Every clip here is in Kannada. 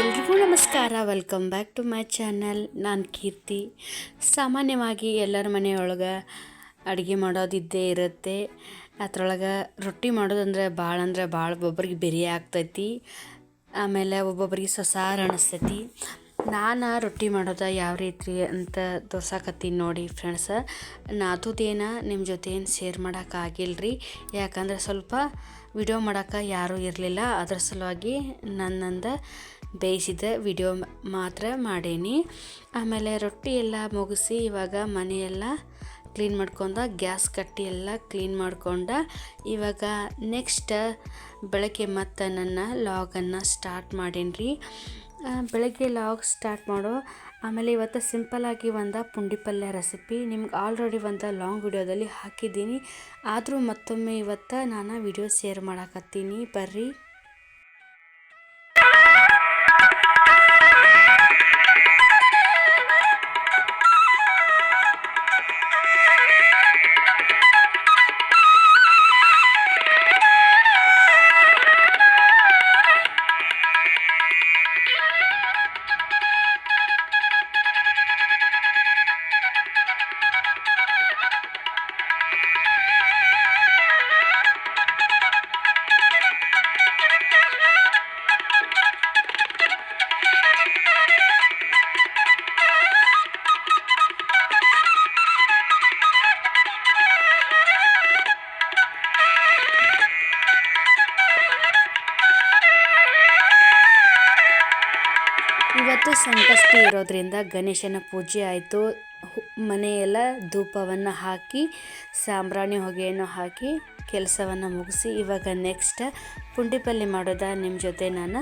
ಎಲ್ರಿಗೂ ನಮಸ್ಕಾರ. Welcome back to my channel ನಾನು ಕೀರ್ತಿ. ಸಾಮಾನ್ಯವಾಗಿ ಎಲ್ಲರ ಮನೆಯೊಳಗೆ ಅಡುಗೆ ಮಾಡೋದಿದ್ದೇ ಇರುತ್ತೆ. ಅದ್ರೊಳಗೆ ರೊಟ್ಟಿ ಮಾಡೋದಂದ್ರೆ ಭಾಳ ಅಂದರೆ ಭಾಳ ಒಬ್ಬೊಬ್ರಿಗೆ ಬೆರಿ ಆಗ್ತೈತಿ. ಆಮೇಲೆ ಒಬ್ಬೊಬ್ರಿಗೆ ಸಸಾರ ಅನಿಸ್ತೈತಿ. ನಾನು ರೊಟ್ಟಿ ಮಾಡೋದು ಯಾವ ರೀತಿ ಅಂತ ತೋರ್ಸಾಕತ್ತೀನಿ ನೋಡಿ ಫ್ರೆಂಡ್ಸ ನಾದುದೇನ ನಿಮ್ಮ ಜೊತೆ ಏನು ಶೇರ್ ಮಾಡೋಕ್ಕಾಗಿಲ್ಲ ರೀ ಯಾಕಂದ್ರೆ ಸ್ವಲ್ಪ ವಿಡಿಯೋ ಮಾಡೋಕ್ಕೆ ಯಾರೂ ಇರಲಿಲ್ಲ. ಅದ್ರ ಸಲುವಾಗಿ ನನ್ನಂದ ಬೇಯಿಸಿದ ವಿಡಿಯೋ ಮಾತ್ರ ಮಾಡೇನಿ. ಆಮೇಲೆ ರೊಟ್ಟಿ ಎಲ್ಲ ಮುಗಿಸಿ ಇವಾಗ ಮನೆಯೆಲ್ಲ ಕ್ಲೀನ್ ಮಾಡ್ಕೊಂಡ, ಗ್ಯಾಸ್ ಕಟ್ಟಿ ಎಲ್ಲ ಕ್ಲೀನ್ ಮಾಡ್ಕೊಂಡ, ಇವಾಗ ನೆಕ್ಸ್ಟ್ ಬೆಳಗ್ಗೆ ಮತ್ತೆ ನನ್ನ ಲಾಗನ್ನು ಸ್ಟಾರ್ಟ್ ಮಾಡೀನಿ ಬೆಳಗ್ಗೆ ಲಾಗ್ ಸ್ಟಾರ್ಟ್ ಮಾಡೋ, ಆಮೇಲೆ ಇವತ್ತು ಸಿಂಪಲ್ಲಾಗಿ ಒಂದು ಪುಂಡಿ ಪಲ್ಯ ರೆಸಿಪಿ ನಿಮ್ಗೆ ಆಲ್ರೆಡಿ ಒಂದು ಲಾಂಗ್ ವಿಡಿಯೋದಲ್ಲಿ ಹಾಕಿದ್ದೀನಿ. ಆದರೂ ಮತ್ತೊಮ್ಮೆ ಇವತ್ತು ನಾನು ವಿಡಿಯೋ ಶೇರ್ ಮಾಡಾಕತ್ತೀನಿ. ಬರ್ರಿ. ಇವತ್ತು ಸಂಕಷ್ಟಿ ಇರೋದ್ರಿಂದ ಗಣೇಶನ ಪೂಜೆ ಆಯಿತು. ಮನೆಯೆಲ್ಲ ಧೂಪವನ್ನು ಹಾಕಿ, ಸಾಂಬ್ರಾಣಿ ಹೊಗೆಯನ್ನು ಹಾಕಿ ಕೆಲಸವನ್ನು ಮುಗಿಸಿ ಇವಾಗ ನೆಕ್ಸ್ಟ್ ಪುಂಡಿ ಪಲ್ಯ ಮಾಡೋದ ನಿಮ್ಮ ಜೊತೆ ನಾನು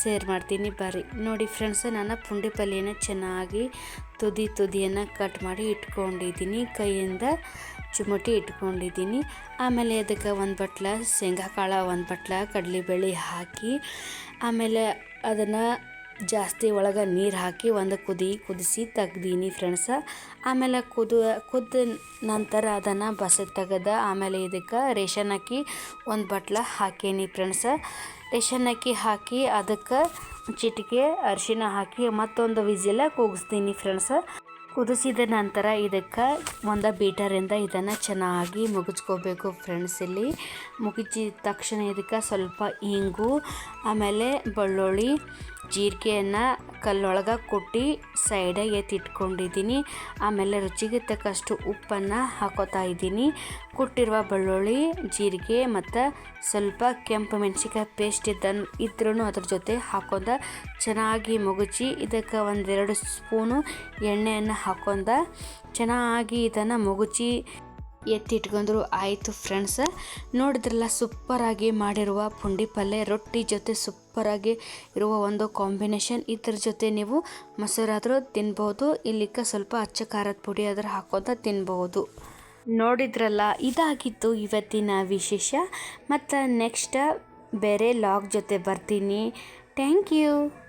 ಸೇರ್ ಮಾಡ್ತೀನಿ. ಬರ್ರಿ. ನೋಡಿ ಫ್ರೆಂಡ್ಸ್ ನಾನು ಪುಂಡಿ ಪಲ್ಯನ ಚೆನ್ನಾಗಿ ತುದಿ ತುದಿಯನ್ನು ಕಟ್ ಮಾಡಿ ಇಟ್ಕೊಂಡಿದ್ದೀನಿ. ಕೈಯಿಂದ ಚುಮಟಿ ಇಟ್ಕೊಂಡಿದ್ದೀನಿ. ಆಮೇಲೆ ಅದಕ್ಕೆ ಒಂದು ಬಟ್ಲ ಶೇಂಗಾ ಕಾಳು ಒಂದು ಬಟ್ಲ, ಕಡಲೆಬೇಳೆ ಹಾಕಿ, ಆಮೇಲೆ ಅದನ್ನು ಜಾಸ್ತಿ ಒಳಗೆ ನೀರು ಹಾಕಿ ಒಂದು ಕುದಿ ಕುದಿಸಿ ತೆಗ್ದೀನಿ ಫ್ರೆಂಡ್ಸ ಆಮೇಲೆ ಕುದ ಕುದ್ದ ನಂತರ ಅದನ್ನು ಬಸ ತೆಗೆದ ಆಮೇಲೆ ಇದಕ್ಕೆ ರೇಷನ್ ಅಕ್ಕಿ ಒಂದು ಬಟ್ಲ ಹಾಕೀನಿ ಫ್ರೆಂಡ್ಸ ರೇಷನ್ ಅಕ್ಕಿ ಹಾಕಿ ಅದಕ್ಕೆ ಚಿಟಿಕೆ ಅರಿಶಿನ ಹಾಕಿ ಮತ್ತೊಂದು ವಿಜಿಲ ಕೂಗಿಸ್ತೀನಿ ಫ್ರೆಂಡ್ಸ ಕುದಿಸಿದ ನಂತರ ಇದಕ್ಕೆ ಒಂದು ಬೀಟರಿಂದ ಇದನ್ನು ಚೆನ್ನಾಗಿ ಮುಗಿಸ್ಕೋಬೇಕು ಫ್ರೆಂಡ್ಸ್ ಇಲ್ಲಿ. ಮುಗಿಸಿದ ತಕ್ಷಣ ಇದಕ್ಕೆ ಸ್ವಲ್ಪ ಇಂಗು, ಆಮೇಲೆ ಬೆಳ್ಳುಳ್ಳಿ ಜೀರಿಗೆಯನ್ನು ಕಲ್ಲೊಳಗೆ ಕುಟ್ಟಿ ಸೈಡಾಗಿ ಎತ್ತಿಟ್ಕೊಂಡಿದ್ದೀನಿ. ಆಮೇಲೆ ರುಚಿಗೆ ತಕ್ಕಷ್ಟು ಉಪ್ಪನ್ನು ಹಾಕೋತಾ ಇದ್ದೀನಿ. ಕುಟ್ಟಿರುವ ಬೆಳ್ಳುಳ್ಳಿ, ಜೀರಿಗೆ ಮತ್ತು ಸ್ವಲ್ಪ ಕೆಂಪು ಮೆಣಸಿಕಾಯಿ ಪೇಸ್ಟ್ ಇದ್ದನ್ನು ಇದ್ರೂ ಅದ್ರ ಜೊತೆ ಹಾಕೊಂಡ ಚೆನ್ನಾಗಿ ಮುಗುಚಿ ಇದಕ್ಕೆ ಒಂದೆರಡು ಸ್ಪೂನು ಎಣ್ಣೆಯನ್ನು ಹಾಕೊಂಡ ಚೆನ್ನಾಗಿ ಇದನ್ನು ಮುಗುಚಿ ಎತ್ತಿಟ್ಕೊಂಡ್ರು. ಆಯಿತು ಫ್ರೆಂಡ್ಸ್ ನೋಡಿದ್ರಲ್ಲ, ಸೂಪರಾಗಿ ಮಾಡಿರುವ ಪುಂಡಿ ಪಲ್ಯ ರೊಟ್ಟಿ ಜೊತೆ ಸೂಪರಾಗಿ ಇರುವ ಒಂದು ಕಾಂಬಿನೇಷನ್ ಇದ್ರ ಜೊತೆ ನೀವು ಮೊಸರಾದರೂ ತಿನ್ಬೋದು, ಇಲ್ಲಿಕ್ಕ ಸ್ವಲ್ಪ ಅಚ್ಚ ಖಾರದ ಪುಡಿ ಆದರೂ ಹಾಕೋತ ತಿನ್ಬೋದು. ನೋಡಿದ್ರಲ್ಲ, ಇದಾಗಿತ್ತು ಇವತ್ತಿನ ವಿಶೇಷ. ಮತ್ತು ನೆಕ್ಸ್ಟ್ ಬೇರೆ ಲಾಗ್ ಜೊತೆ ಬರ್ತೀನಿ. Thank you